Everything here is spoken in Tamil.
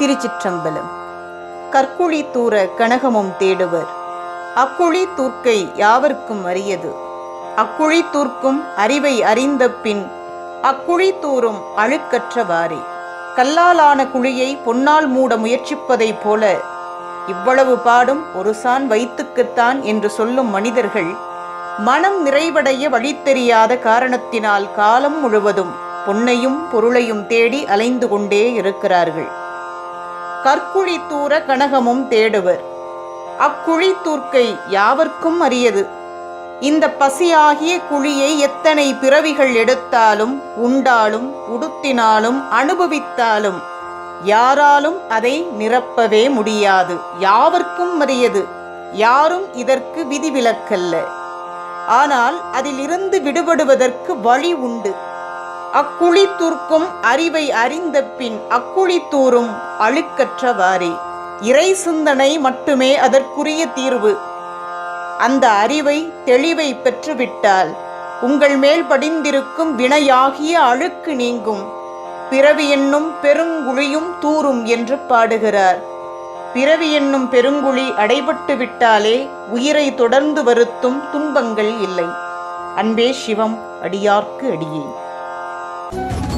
திருச்சிற்றம்பலம். கற்குழி தூர கனகமும் தேடுவர். அக்குழி தூர்க்கை யாவர்க்கும் அரியது. அக்குழி தூர்க்கும் அறிவை அறிந்த பின் அக்குழி தூரும் அழுக்கற்றவாறே கல்லாலான குழியை பொன்னால் மூட முயற்சிப்பதைப் போல இவ்வளவு பாடும் ஒரு சான் வைத்துக்குத்தான் என்று சொல்லும் மனிதர்கள் மனம் நிறைவடைய வழி தெரியாத காரணத்தினால் காலம் முழுவதும் பொன்னையும் பொருளையும் தேடி அலைந்து கொண்டே இருக்கிறார்கள். கற்குழி தூர கனகமும் தேடுவர். அக்குழி தூர்க்கை யாவர்க்கும் அரியது. இந்த பசியாகிய குழியை எத்தனை பிறவிகள் எடுத்தாலும் உண்டாலும் உடுத்தினாலும் அனுபவித்தாலும் யாராலும் அதை நிரப்பவே முடியாது. யாவர்க்கும் அறியது யாரும் இதற்கு விதிவிலக்கல்ல. ஆனால் அதிலிருந்து விடுபடுவதற்கு வழி உண்டு. அக்குழித்தூர்க்கும் அறிவை அறிந்த பின் அக்குழித்தூரும் அழுக்கற்றவாறே. இறை சிந்தனை மட்டுமே அதற்குரிய தீர்வு. அந்த அறிவை தெளிவை பெற்றுவிட்டால் உங்கள் மேல் படிந்திருக்கும் வினையாகிய அழுக்கு நீங்கும். பிறவி என்னும் பெருங்குழியும் தூரும் என்று பாடுகிறார். பிறவி என்னும் பெருங்குழி அடைபட்டு விட்டாலே உயிரை தொடர்ந்து வருத்தும் துன்பங்கள் இல்லை. அன்பே சிவம் அடியார்க்கு அடியே. Bye.